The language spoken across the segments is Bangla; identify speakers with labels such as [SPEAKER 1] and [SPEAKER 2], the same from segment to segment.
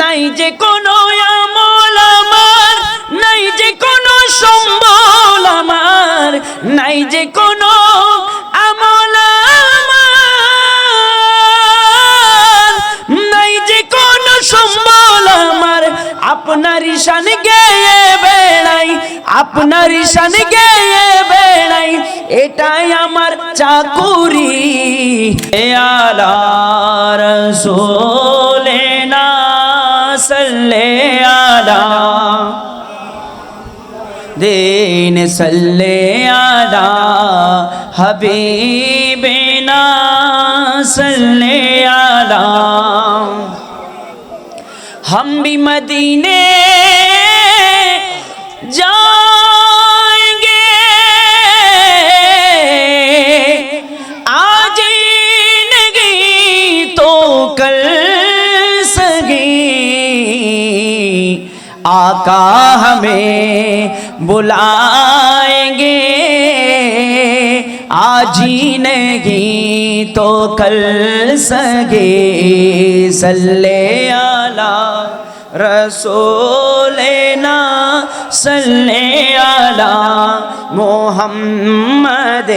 [SPEAKER 1] নাই যে কোনো আমল আমার, নাই যে কোনো সম্বল আমার, নাই যে কোনো আমল আমার, নাই যে কোনো সম্বল আমার। আপনার ঈশান গেয়ে বেড়াই, আপনার ঈশান গেয়ে বেড়াই, এটাই আমার চাকুরি। আলা রসোলে। دین صلی علی حبیبنا صلی علی ہم بھی مدینے گے۔ تو کل سگی۔ آقا ہمیں بلائیں گے۔ آج ہی نہیں تو کل سگے۔ صلی اللہ رسولنا، صلی اللہ محمد،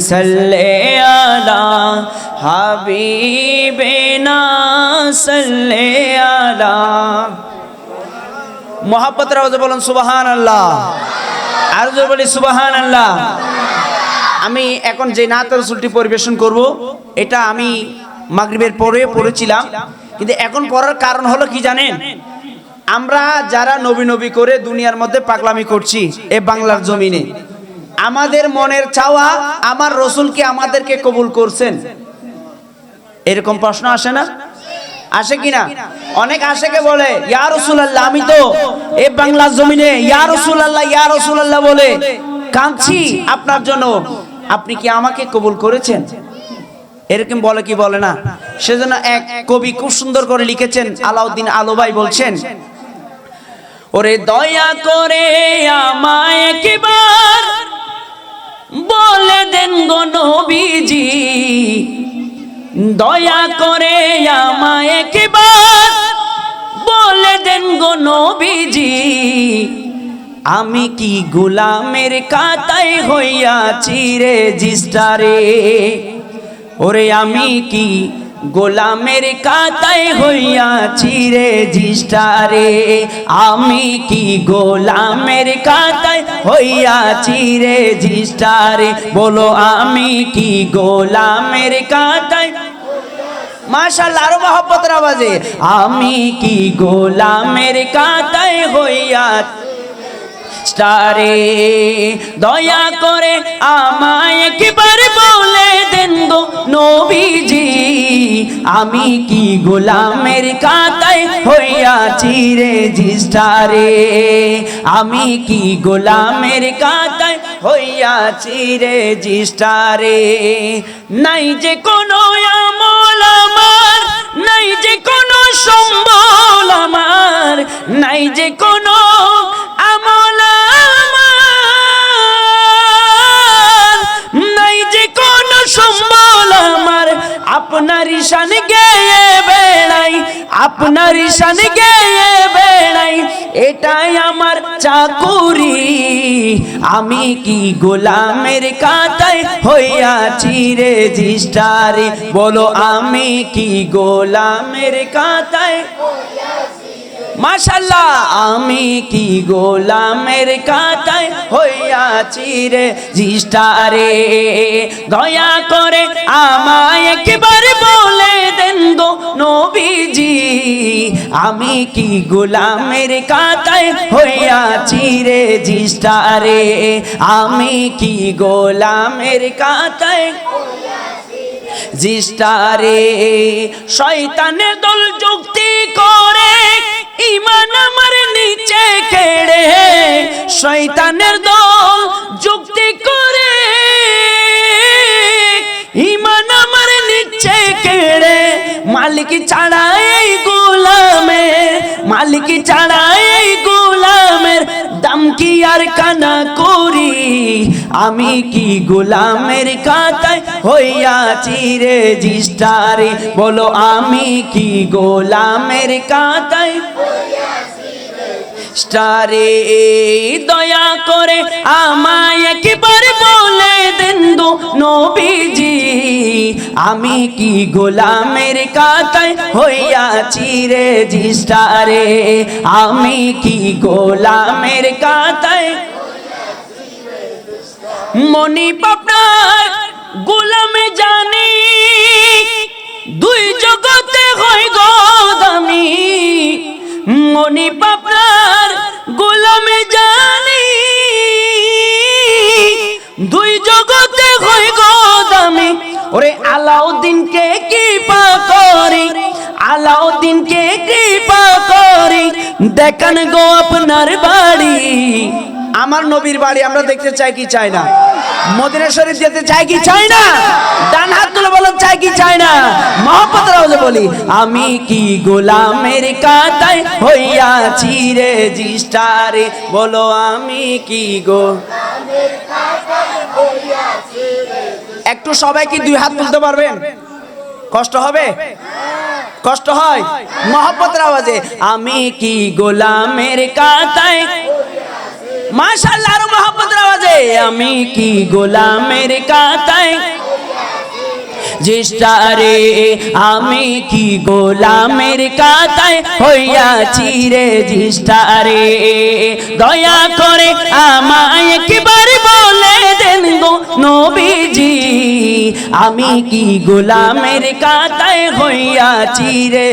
[SPEAKER 1] صلی اللہ حبیبنا، صلی اللہ মোহাব্বত রাওয়াজে বলেন সুবাহান আল্লাহ আর জোর বলি সুবাহান আল্লাহ আমি এখন যে নাত রসুলটি পরিবেশন করব, এটা আমি মাগরিবের পরে পড়েছিলাম। কিন্তু এখন পড়ার কারণ হলো কি জানেন? আমরা যারা নবী নবী করে দুনিয়ার মধ্যে পাগলামি করছি, এ বাংলার জমিনে। আমাদের মনের চাওয়া আমার রসুলকে আমাদেরকে কবুল করছেন। এরকম প্রশ্ন আসে না? আসে কিনা? অনেক আশেকে বলে ইয়া রসুলাল্লাহ আমি তো এ বাংলার জমিনে ইয়া রসুলাল্লাহ ইয়া রসুলাল্লাহ বলে কাঁদছি আপনার জন্য। আপনি কি আমাকে কবুল করেছেন? এরকম বলে কি বলে না? সেজন্য এক কবি খুব সুন্দর করে লিখেছেন আলাউদ্দিন আলো ভাই বলছেন ওরে দয়া করে আমায় একবার বলে দেন গো নবীজি দয়া করে আমায় একবার বলে দেন গো নবীজি, আমি কি গোলামের কাতায় হইয়াছি রে জিস্টারে? ওরে আমি কি গোলামের কাতায় হইয়াছি রে জিস্টারে। আমি কি গোলামের কাতায় হইয়াছি রে জিস্টারে? বলো, আমি কি গোলামের কাতায় মাশাল্লাহ আরও মহব্বতের আওয়াজে। আমি কি গোলামের কাতায় হইয়া স্টারে, দয়া করে আমায় একবার বলে দেন আমি কি গোলামের কাতায় হইয়াছি রে জিস্টারে? আমি কি গোলামের কাতায় হইয়াছি রে জিস্টারে? নাই যে কোনো আমল আমার, নাই যে কোনো সম্বল আমার, নাই যে কোনো আপনার ঈশান গেয়ে বেড়াই এটাই আমার চাকুরি। আমি কি গোলামের কাতায় হইয়াছি রে জিস্টারে? বলো আমি কি গোলামের কাতায় মাশাল্লাহ আমি কি গোলামের কাতায় হইয়াছি রে জিস্টারে? দয়া করে আমায় একবার বলে দেন গো নবীজি। আমি কি গোলামের কাতায় হইয়াছি রে জিস্টারে? আমি কি গোলামের কাতায় জিস্টারে? শয়তানের দল যুক্তি করে ইমান আমার নিচে কেড়ে। শয়তানের দল যুক্তি করে ইমান আমার নিচে কেড়ে। মালিক ছাড়া এই গোলামের মালিক ছাড়া গোলামের দাম কি আর কানা করি? আমি কি গোলামের কাতায় হইয়াছি রে জিস্টারে বলো, আমি কি গোলামের কাতায় স্টারে দয়া করে আমায় একবার আমি কি গোলামের কাতায় হইয়াছি রে জিস্টারে? আমি কি গোলামের কাতায় মনি পাপনার গোলামে জানি, দুই জগতে হয় গদামি মনি আলাউদ্দিনকে কৃপা করি, দেখান গো আপনার বাড়ি। আমার নবীর বাড়ি আমরা দেখতে চাই কি চাই না? মদিনা যেতে চাই কি চাই না? ডান হাত তুলে বলো চাই কি চাই না? মহব্বত রাউজে বলি, আমি কি গোলামের কাতায় হইয়াছি রে জিস্টারে? বলো আমি কি গো? একটু সবাই কি দুই হাত তুলতে পারবেন? কষ্ট হবে? কষ্ট হয়? মহব্বতের আওয়াজে, আমি কি গোলামের কাতায় মাশাআল্লাহ আরও মহব্বতের আওয়াজে, আমি কি গোলামের কাতায় জিস্টারে আমি কি গোলামের কাতায় হইয়াছি রে জিস্টারে দয়া করে আমায় একবার বলে দেন গো নবীজি, আমি কি গোলামের কাতায় হইয়াছি রে।